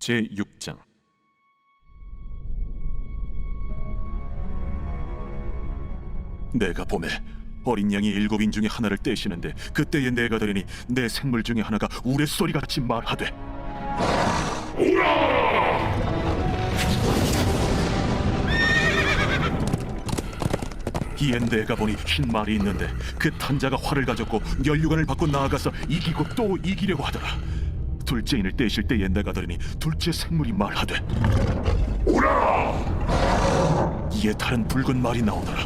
제 6장. 내가 봄에 어린 양이 일곱인 중에 하나를 떼시는데 그때에 내가 들으니 내 생물 중에 하나가 우레소리 같이 말하되 이에 내가 보니 흰 말이 있는데 그 탄자가 활을 가졌고 연류관을 받고 나아가서 이기고 또 이기려고 하더라 둘째 인을 떼실 때에 내가 들으니 둘째 생물이 말하되 이에 다른 붉은 말이 나오더라.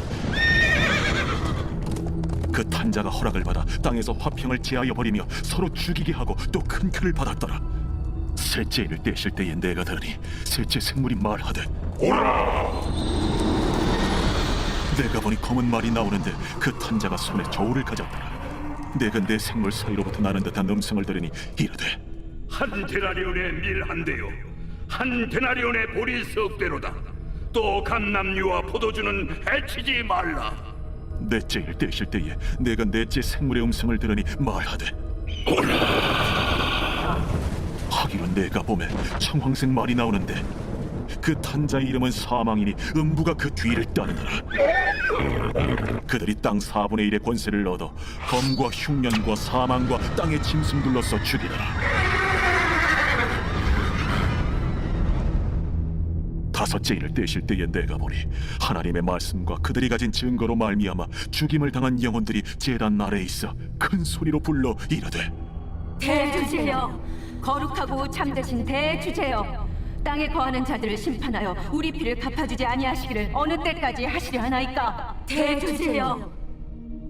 그 탄자가 허락을 받아 땅에서 화평을 제하여 버리며 서로 죽이게 하고 또 큰 큰을 받았더라. 셋째 인을 떼실 때에 내가 들으니 셋째 생물이 말하되 내가 보니 검은 말이 나오는데 그 탄자가 손에 저울을 가졌더라. 내가 내 생물 사이로부터 나는 듯한 음성을 들으니 이르되 한 데나리온의 밀한 대요. 한 데나리온의 보리 석 대로다. 또 감남류와 포도주는 해치지 말라. 넷째 일 떼실 때에 내가 넷째 생물의 음성을 들으니 말하되 하기로 내가 봄에 청황색 말이 나오는데 그 탄자의 이름은 사망이니 음부가 그 뒤를 따르더라. 그들이 땅 4분의 1의 권세를 얻어 검과 흉년과 사망과 땅의 짐승 둘러서 죽이더라 다섯째 일을 떼실 때에 내가 보니 하나님의 말씀과 그들이 가진 증거로 말미암아 죽임을 당한 영혼들이 제단 아래에 있어 큰 소리로 불러 이르되 대주제여 거룩하고 참되신 대주제여 땅에 거하는 자들을 심판하여 우리 피를 갚아주지 아니하시기를 어느 때까지 하시려 하나이까? 대주제여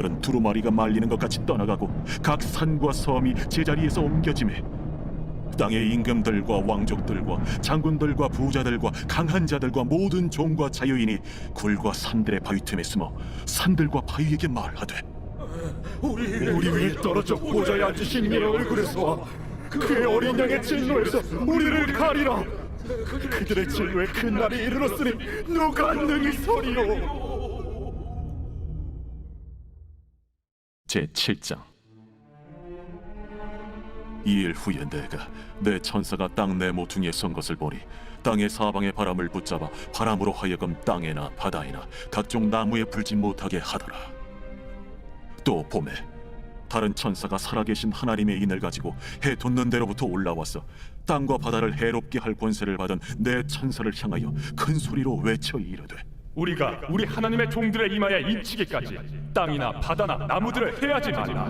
하늘은 두루마리가 말리는 것 같이 떠나가고 각 산과 섬이 제자리에서 옮겨짐에 땅의 임금들과 왕족들과 장군들과 부자들과 강한 자들과 모든 종과 자유인이 굴과 산들의 바위 틈에 숨어 산들과 바위에게 말하되 우리 위에 떨어져 보좌에 앉으신 이의 얼굴에서 그의 어린 양의 진노에서 우리를 가리라. 그들의 진노에 큰 날이 이르렀으니 누가 능히 서리요 제 7장. 이일 후에 내가 내 천사가 땅내 모퉁이에 선 것을 보니 땅의 사방의 바람을 붙잡아 바람으로 하여금 땅에나 바다에나 각종 나무에 불지 못하게 하더라. 또 봄에 다른 천사가 살아계신 하나님의 인을 가지고 해 돋는 데로부터 올라와서 땅과 바다를 해롭게 할 권세를 받은 내 천사를 향하여 큰 소리로 외쳐 이르되 우리가 우리 하나님의 종들의 이마에 인치기까지 땅이나 바다나 나무들을 해하지 말라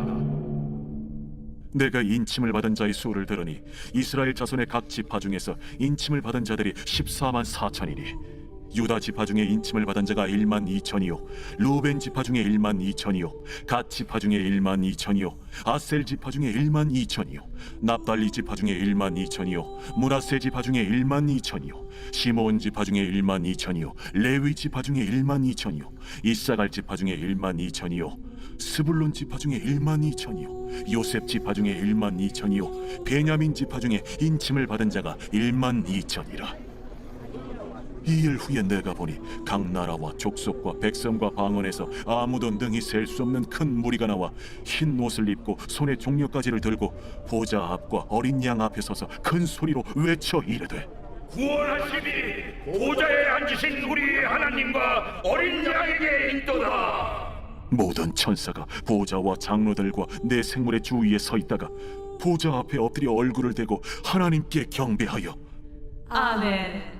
내가 인침을 받은 자의 수를 들으니 이스라엘 자손의 각 지파 중에서 인침을 받은 자들이 14만 4천이니 유다 지파 중에 인침을 받은 자가 1만 2천이요 루벤 지파 중에 1만 2천이요 갓 지파 중에 1만 2천이요 아셀 지파 중에 1만 2천이요 납달리 지파 중에 1만 2천이요 문하세 지파 중에 1만 2천이요 시몬 지파 중에 1만 2천이요 레위 지파 중에 1만 2천이요 이사갈 지파 중에 1만 2천이요 스불론 지파 중에 1만 2천이요 요셉 지파 중에 1만 2천이요 베냐민 지파 중에 인침을 받은 자가 1만 2천이라 이 일 후에 내가 보니 각 나라와 족속과 백성과 방언에서 아무도 능히 셀 수 없는 큰 무리가 나와 흰 옷을 입고 손에 종려가지를 들고 보좌 앞과 어린 양 앞에 서서 큰 소리로 외쳐 이르되 구원하시니 보좌에 앉으신 우리 하나님과 어린 양에게 있도다 모든 천사가 보좌와 장로들과 내 생물의 주위에 서 있다가 보좌 앞에 엎드려 얼굴을 대고 하나님께 경배하여 아멘.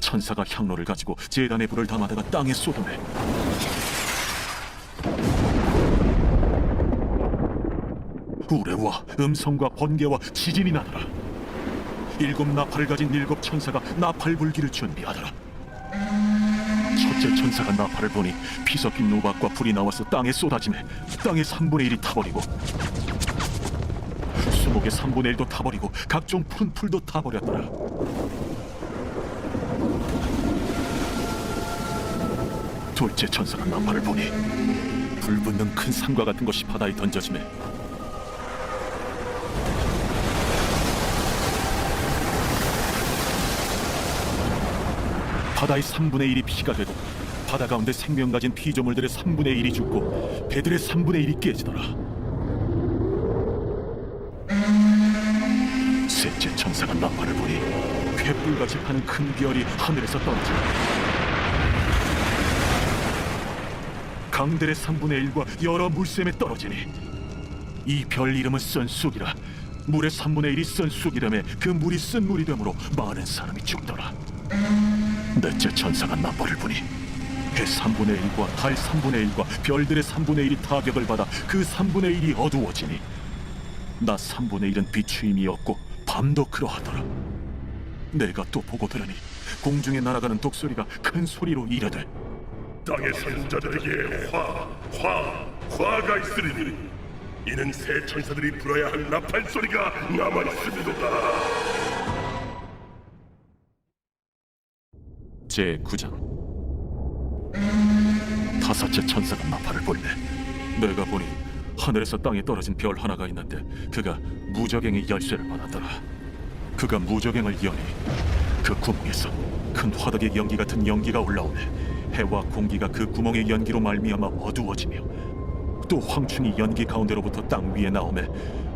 천사가 향로를 가지고 제단의 불을 담아다가 땅에 쏟으매. 우레와 음성과 번개와 지진이 나더라. 일곱 나팔을 가진 일곱 천사가 나팔 불기를 준비하더라. 첫째 천사가 나팔을 보니 피 섞인 노박과 불이 나와서 땅에 쏟아지매 땅의 3분의 1이 타버리고 수목의 3분의 1도 타버리고 각종 푸른 풀도 타버렸더라 둘째 천사가 나팔을 보니 불붙는 큰 산과 같은 것이 바다에 던져지매 바다의 3분의 1이 피가 되고 바다 가운데 생명 가진 피조물들의 3분의 1이 죽고 배들의 3분의 1이 깨지더라. 셋째 천사가 나팔을 보니 횃불같이 파는 큰 별이 하늘에서 떨어지고 강들의 3분의 1과 여러 물샘에 떨어지니 이 별 이름은 쓴쑥이라 물의 3분의 1이 쓴쑥이라며 그 물이 쓴 물이 되므로 많은 사람이 죽더라. 넷째 천사가 나팔을 보니 해 3분의 1과 달 3분의 1과 별들의 3분의 1이 타격을 받아 그 3분의 1이 어두워지니 나 3분의 1은 비추임이 없고 밤도 그러하더라. 내가 또 보고 들으니 공중에 날아가는 독소리가 큰 소리로 이르되 땅의 선자들에게 화, 화, 화가 있으리니 이는 새 천사들이 불어야 할 나팔 소리가 남아 있음이도다. 제 9장. 다섯째 천사가 나팔을 불매. 내가 보니 하늘에서 땅에 떨어진 별 하나가 있는데 그가 무적행의 열쇠를 받았더라. 그가 무적행을 여니 그 구멍에서 큰 화덕의 연기 같은 연기가 올라오네 해와 공기가 그 구멍의 연기로 말미암아 어두워지며 또 황충이 연기 가운데로부터 땅 위에 나오매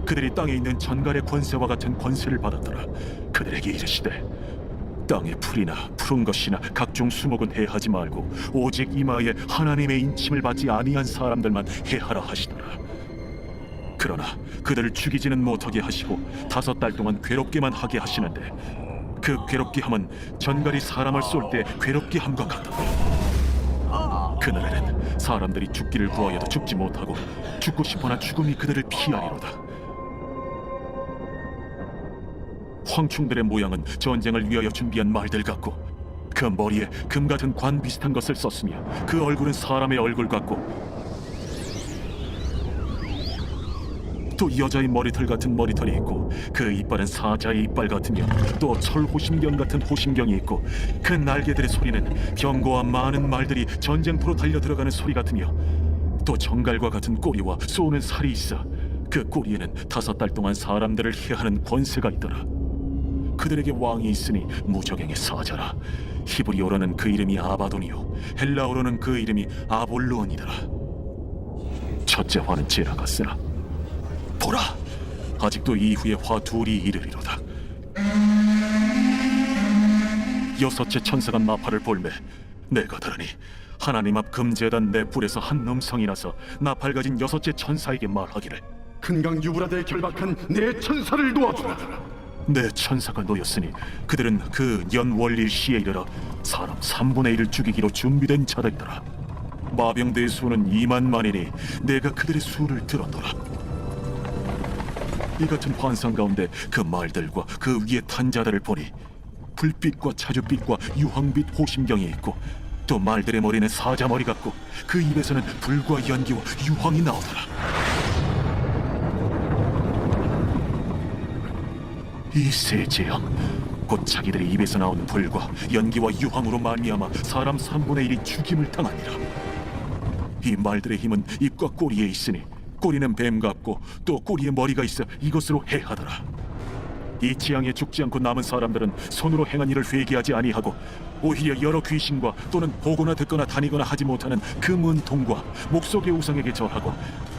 그들이 땅에 있는 전갈의 권세와 같은 권세를 받았더라 그들에게 이르시되 땅의 풀이나 푸른 것이나 각종 수목은 해하지 말고 오직 이마에 하나님의 인침을 받지 아니한 사람들만 해하라 하시더라. 그러나 그들을 죽이지는 못하게 하시고 다섯 달 동안 괴롭게만 하게 하시는데 그 괴롭게 함은 전갈이 사람을 쏠 때 괴롭게 함과 같다. 그날에는 사람들이 죽기를 구하여도 죽지 못하고 죽고 싶어나 죽음이 그들을 피하리로다. 황충들의 모양은 전쟁을 위하여 준비한 말들 같고 그 머리에 금 같은 관 비슷한 것을 썼으며 그 얼굴은 사람의 얼굴 같고 또 여자의 머리털 같은 머리털이 있고 그 이빨은 사자의 이빨 같으며 또 철 호심경 같은 호심경이 있고 그 날개들의 소리는 경고와 많은 말들이 전쟁터로 달려 들어가는 소리 같으며 또 정갈과 같은 꼬리와 쏘는 살이 있어 그 꼬리에는 다섯 달 동안 사람들을 해하는 권세가 있더라. 그들에게 왕이 있으니 무적행의 사자라 히브리어로는 그 이름이 아바돈이요 헬라어로는 그 이름이 아볼로온이더라 첫째 화는 지나갔으나 보라. 아직도 이후에 화 둘이 이르리로다. 여섯째 천사가 나팔을 볼매 내가 들으니 하나님 앞 금제단 내 뿔에서 한 음성이 나서 나팔 가진 여섯째 천사에게 말하기를 큰강 유브라데에 결박한 내 천사를 도와주라. 내 천사가 놓였으니 그들은 그 연월일 시에 이르러 사람 3분의 1을 죽이기로 준비된 자들이더라. 마병대의 수는 2만 만이니 내가 그들의 수를 들었더라 이 같은 환상 가운데 그 말들과 그 위에 탄 자들을 보니 불빛과 차주빛과 유황빛 호심경이 있고 또 말들의 머리는 사자 머리 같고 그 입에서는 불과 연기와 유황이 나오더라. 이세 재앙 곧 자기들의 입에서 나오는 불과 연기와 유황으로 말미암아 사람 3분의 1이 죽임을 당하니라. 이 말들의 힘은 입과 꼬리에 있으니 꼬리는 뱀 같고 또 꼬리에 머리가 있어 이것으로 해하더라. 이 지향에 죽지 않고 남은 사람들은 손으로 행한 일을 회개하지 아니하고 오히려 여러 귀신과 또는 보거나 듣거나 다니거나 하지 못하는 그 문통과 목속의 우상에게 절하고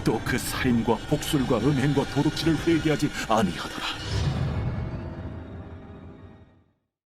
또 그 살인과 복술과 음행과 도둑질을 회개하지 아니하더라